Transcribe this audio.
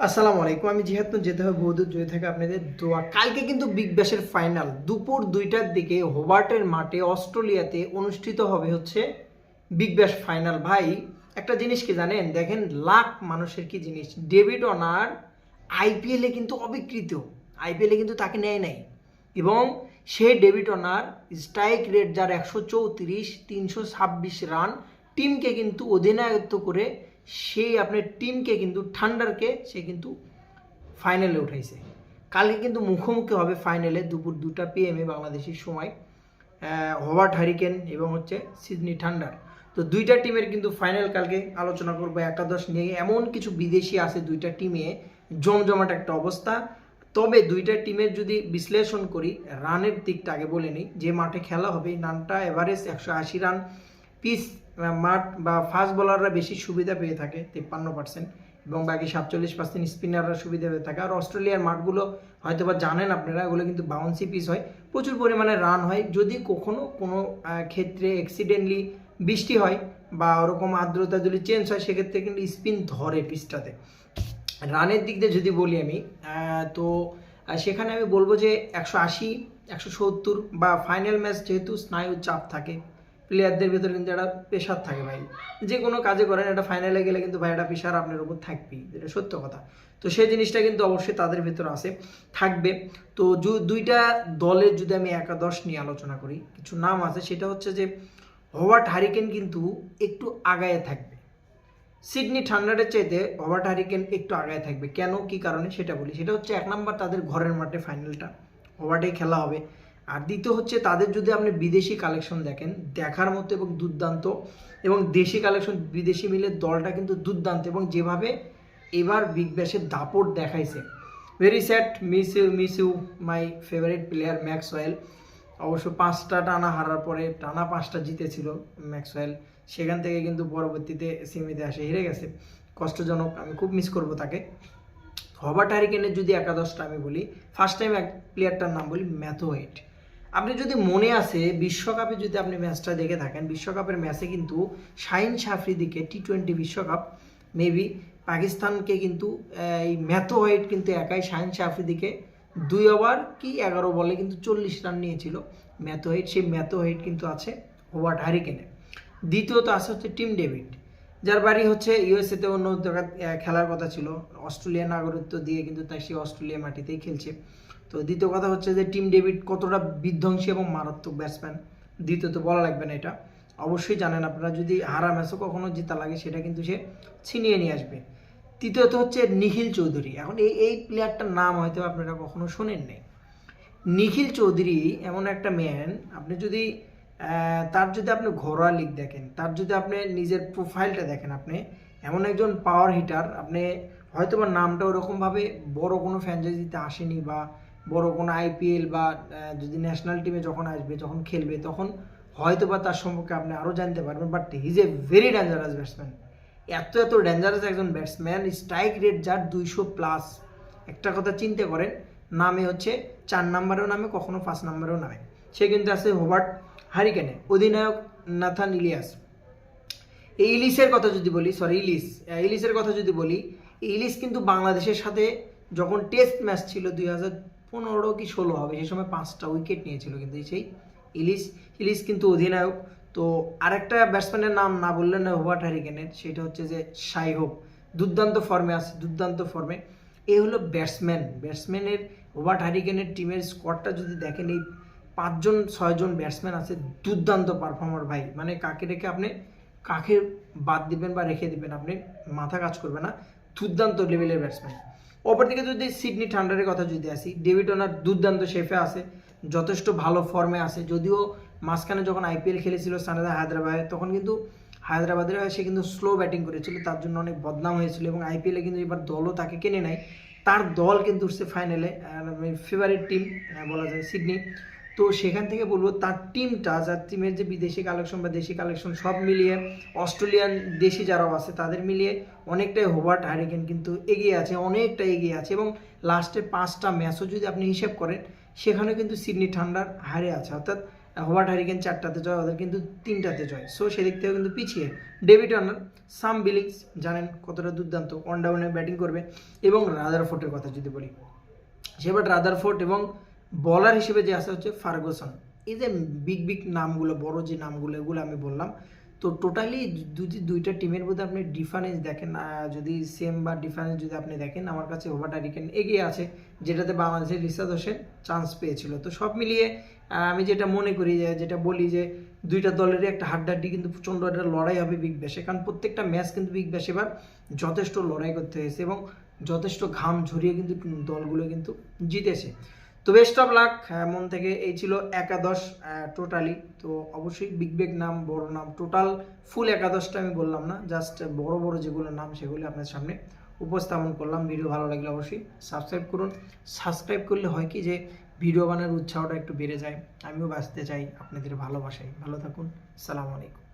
আসসালামু আলাইকুম, আমি যেহেতু যেতে হবে বহুদূর জয় থেকে আপনাদের দোয়া। কালকে কিন্তু বিগ ব্যাশের ফাইনাল। দুপুর দুইটার দিকে হোবার্টের মাঠে অস্ট্রেলিয়াতে অনুষ্ঠিত হবে হচ্ছে বিগ ব্যাশ ফাইনাল। ভাই, একটা জিনিস কি জানেন? দেখেন, লাখ মানুষের কি জিনিস? ডেভিড অনার আইপিএলে কিন্তু অবিকৃত। আইপিএলে কিন্তু তাকে নেয় নাই। এবং সে ডেভিড অনার স্ট্রাইক রেট যার একশো চৌত্রিশ, তিনশো ছাব্বিশ রান, টিমকে কিন্তু অধিনায়কত্ব করে সেই আপনার টিমকে কিন্তু ঠান্ডারকে সে কিন্তু ফাইনালে উঠাইছে। কালকে কিন্তু মুখোমুখি হবে ফাইনালে দুপুর দুটা পিএমে বাংলাদেশের সময় হোবার্ট হারিকেন এবং হচ্ছে সিডনি ঠান্ডার তো দুইটা টিমের কিন্তু ফাইনাল কালকে আলোচনা করব একাদশ নিয়ে। এমন কিছু বিদেশি আছে দুইটা টিমে, জমজমাট একটা অবস্থা। তবে দুইটা টিমের যদি বিশ্লেষণ করি, রানের দিকটা আগে বলে নিই। যে মাঠে খেলা হবে, রানটা এভারেজ একশো আশি রান পিস মাঠ বা ফাস্ট বোলাররা বেশি সুবিধা পেয়ে থাকে, তিপ্পান্ন পার্সেন্ট এবং বাকি সাতচল্লিশ পার্সেন্ট স্পিনাররা সুবিধা পেয়ে থাকে। আর অস্ট্রেলিয়ার মাঠগুলো হয়তো বা জানেন আপনারা এগুলো কিন্তু বাউন্সি পিস হয়, প্রচুর পরিমাণে রান হয়। যদি কখনো কোনো ক্ষেত্রে অ্যাক্সিডেন্টলি বৃষ্টি হয় বা ওরকম আর্দ্রতা যদি চেঞ্জ হয়, সেক্ষেত্রে কিন্তু স্পিন ধরে পিসটাতে রানের দিক দিয়ে যদি বলি আমি তো সেখানে আমি বলব যে একশো আশি, একশো সত্তর বা ফাইনাল ম্যাচ যেহেতু স্নায়ু চাপ থাকে প্লেয়ারদের ভিতরে কিন্তু একটা প্রেশার থাকে ভাই। যে কোনো কাজে করেন, একটা ফাইনালে গেলে কিন্তু ভাই একটা প্রেশার আপনার উপর থাকবেই যেটা সত্য কথা। তো সেই জিনিসটা কিন্তু অবশ্যই তাদের ভিতরে আছে, থাকবে। তো দুইটা দলের যদি আমি একাদশ নিয়ে আলোচনা করি, কিছু নাম আছে, সেটা হচ্ছে যে হোয়ার্ট হারিকেন কিন্তু একটু আগায় থাকবে। সিডনি ঠান্ডারের চাইতে ওভার হারিকেন একটু আগায় থাকবে। কেন, কি কারণে, সেটা বলি। সেটা হচ্ছে এক নম্বর তাদের ঘরের মাঠে ফাইনালটা ওভারটাই খেলা হবে। আর দ্বিতীয় হচ্ছে তাদের যদি আপনি বিদেশি কালেকশন দেখেন, দেখার মতো এবং দুর্দান্ত, এবং দেশি কালেকশন বিদেশি মিলে দলটা কিন্তু দুর্দান্ত এবং যেভাবে এবার বিগ ব্যাশের দাপট দেখাইছে। Very sad miss you miss you my favourite player Maxwell অবশ্য পাঁচটা টানা হারার পরে টানা পাঁচটা জিতেছিল ম্যাক্সওয়েল সেখান থেকে কিন্তু পরবর্তীতে সেমিতে আসে হেরে গেছে। কষ্টজনক, আমি খুব মিস করব তাকে। হবার্ট হারিকেনের যদি একাদশটা আমি বলি ফার্স্ট টাইম এক প্লেয়ারটার নাম বলি ম্যাথোয়েট আপনি যদি মনে আছে, বিশ্বকাপে যদি আপনি ম্যাচটা দেখে থাকেন, বিশ্বকাপের ম্যাচে কিন্তু শাহিন সাফরিদিকে টি টোয়েন্টি বিশ্বকাপ মেবি পাকিস্তানকে কিন্তু এই ম্যাথো হোয়াইট কিন্তু একাই শাহিন সাফরিদিকে দুই ওভার কি এগারো বলে কিন্তু চল্লিশ রান নিয়েছিল। ম্যাথো হোয়াইট, সেই ম্যাথো হোয়াইট কিন্তু আছে হোয়ার্ট হারিকেনে দ্বিতীয়ত আছে হচ্ছে টিম ডেভিড। যার বাড়ি হচ্ছে ইউএসএতে অন্য জায়গায় খেলার কথা ছিল। অস্ট্রেলিয়ার নাগরিকত্ব দিয়ে কিন্তু তাই সে অস্ট্রেলিয়া মাটিতেই খেলছে। তো দ্বিতীয় কথা হচ্ছে যে, টিম ডেভিড কতটা বিধ্বংসী এবং মারাত্মক ব্যাটসম্যান দ্বিতীয়ত বলা লাগবে না এটা। অবশ্যই জানেন আপনারা, যদি হারা ম্যাচও কখনো জেতা লাগে, সেটা কিন্তু সে ছিনিয়ে নিয়ে আসবে। তৃতীয়ত হচ্ছে নিখিল চৌধুরী। এখন এই এই প্লেয়ারটার নাম হয়তো আপনারা কখনো শোনেন নাই নিখিল চৌধুরী এমন একটা ম্যান আপনি যদি তার যদি আপনি ঘরোয়া লিগ দেখেন, তার যদি আপনি নিজের প্রোফাইলটা দেখেন আপনি, এমন একজন পাওয়ার হিটার আপনি হয়তো বা নামটা ওরকমভাবে বড় কোনো ফ্র্যাঞ্চাইজিতে আসেনি বা বড় কোনো আইপিএল বা যদি ন্যাশনাল টিমে যখন আসবে, যখন খেলবে, তখন হয়তো বা তার সম্পর্কে আপনি আরও জানতে পারবেন but his a very dangerous batsman এত এত ডেঞ্জারাস একজন ব্যাটসম্যান স্ট্রাইক রেট যার দুইশো প্লাস একটা কথা চিন্তা করেন, নামে হচ্ছে চার নাম্বারেও নামে, কখনো পাঁচ নাম্বারেও নামে। সে কিন্তু আছে হোবার্ট হারিকেনে, অধিনায়ক নাথান ইলিয়াস। এই ইলিশের কথা যদি বলি সরি ইলিশ ইলিশের কথা যদি বলি ইলিশ কিন্তু বাংলাদেশের সাথে যখন টেস্ট ম্যাচ ছিল দুই হাজার পনেরো কি ষোলো হবে সেই সময় পাঁচটা উইকেট নিয়েছিল কিন্তু সেই ইলিশ ইলিশ কিন্তু অধিনায়ক। তো আরেকটা ব্যাটসম্যানের নাম না বললেন না হোবার্ট হ্যারিকেনের সেটা হচ্ছে যে সাই হোপ। দুর্দান্ত ফর্মে আছে, দুর্দান্ত ফর্মে। এই হলো ব্যাটসম্যান। ব্যাটসম্যানের, হোবার্ট হ্যারিকেনের টিমের স্কোয়াডটা যদি দেখেন, এই পাঁচজন, ছয়জন ব্যাটসম্যান আছে, দুর্দান্ত পারফর্মার ভাই। মানে কাকে রেখে আপনি, কাকে বাদ দিবেন বা রেখে দিবেন, আপনি মাথা কাজ করবে না। দুর্দান্ত লেভেলের ব্যাটসম্যান অপরদিকে যদি সিডনি ঠান্ডারের কথা যদি আসি ডেভিড ওনার দুর্দান্ত শেফে আছে, যথেষ্ট ভালো ফর্মে আছে। যদিও মাঝখানে যখন আইপিএল খেলেছিল সানাদা হায়দ্রাবাদে, তখন কিন্তু হায়দ্রাবাদের হয়ে সে কিন্তু স্লো ব্যাটিং করেছিল, তার জন্য অনেক বদনাম হয়েছিল এবং আইপিএলে কিন্তু এবার দলও তাকে কিনে নেয় তার দল কিন্তু উঠছে ফাইনালে ফেভারিট টিম বলা যায় সিডনি তো সেখান থেকে বলব তার টিমটা যার টিমের যে বিদেশি কালেকশন বা দেশি কালেকশন সব মিলিয়ে, অস্ট্রেলিয়ান দেশি যারাও আছে তাদের মিলিয়ে অনেকটাই হোবার্ট হারিকেন কিন্তু এগিয়ে আছে, অনেকটা এগিয়ে আছে এবং লাস্টে পাঁচটা ম্যাচও যদি আপনি হিসেব করেন সেখানে কিন্তু সিডনি ঠান্ডার হারে আছে। অর্থাৎ হোয়াট হারিকেন চারটাতে জয়, ওদের কিন্তু তিনটাতে জয়। সো সেদিক থেকে কিন্তু পিছিয়ে। ডেভিড অনার সাম বিলিংস জানেন কতটা দুর্দান্ত অন ডাউনে ব্যাটিং করবে এবং রাদার ফোর্টের কথা যদি বলি। সেবার রাদার ফোর্ট এবং বলার হিসেবে যে আসা হচ্ছে ফার্গুসন এই যে বিগ বিগ নামগুলো, বড় যে নামগুলো, এগুলো আমি বললাম। তো টোটালি যদি দুইটা টিমের মধ্যে আপনি ডিফারেন্স দেখেন। যদি সেম বা ডিফারেন্স যদি আপনি দেখেন, আমার কাছে ওভার হারিকেন এগিয়ে আছে, যেটাতে বাংলাদেশের রিসাদ হোসেন চান্স পেয়েছিল। তো সব মিলিয়ে আমি যেটা মনে করি, যে, যেটা বলি যে, দুইটা দলেরই একটা হাড্ডাহাড্ডি কিন্তু প্রচণ্ড একটা লড়াই হবে বিগ ব্যাশে কারণ প্রত্যেকটা ম্যাচ কিন্তু বিগ ব্যাশ এবার যথেষ্ট লড়াই করতে হয়েছে এবং যথেষ্ট ঘাম ঝরিয়ে কিন্তু দলগুলো কিন্তু জিতেছে। তো বেস্ট অফ লাক মন থেকে। এই ছিল একাদশ টোটালি তো অবশ্যই বিগ বিগ নাম, বড় নাম টোটাল ফুল একাদশটা আমি বললাম না জাস্ট বড় বড় যেগুলো নাম সেগুলো আপনার সামনে উপস্থাপন করলাম। ভিডিও ভালো লাগলে অবশ্যই সাবস্ক্রাইব করুন। সাবস্ক্রাইব করলে হয় কি যে, ভিডিও বানানোর উৎসাহটা একটু বেড়ে যায়। আমিও বাঁচতে চাই আপনাদের ভালোবাসায়। ভালো থাকুন। সালাম আলাইকুম।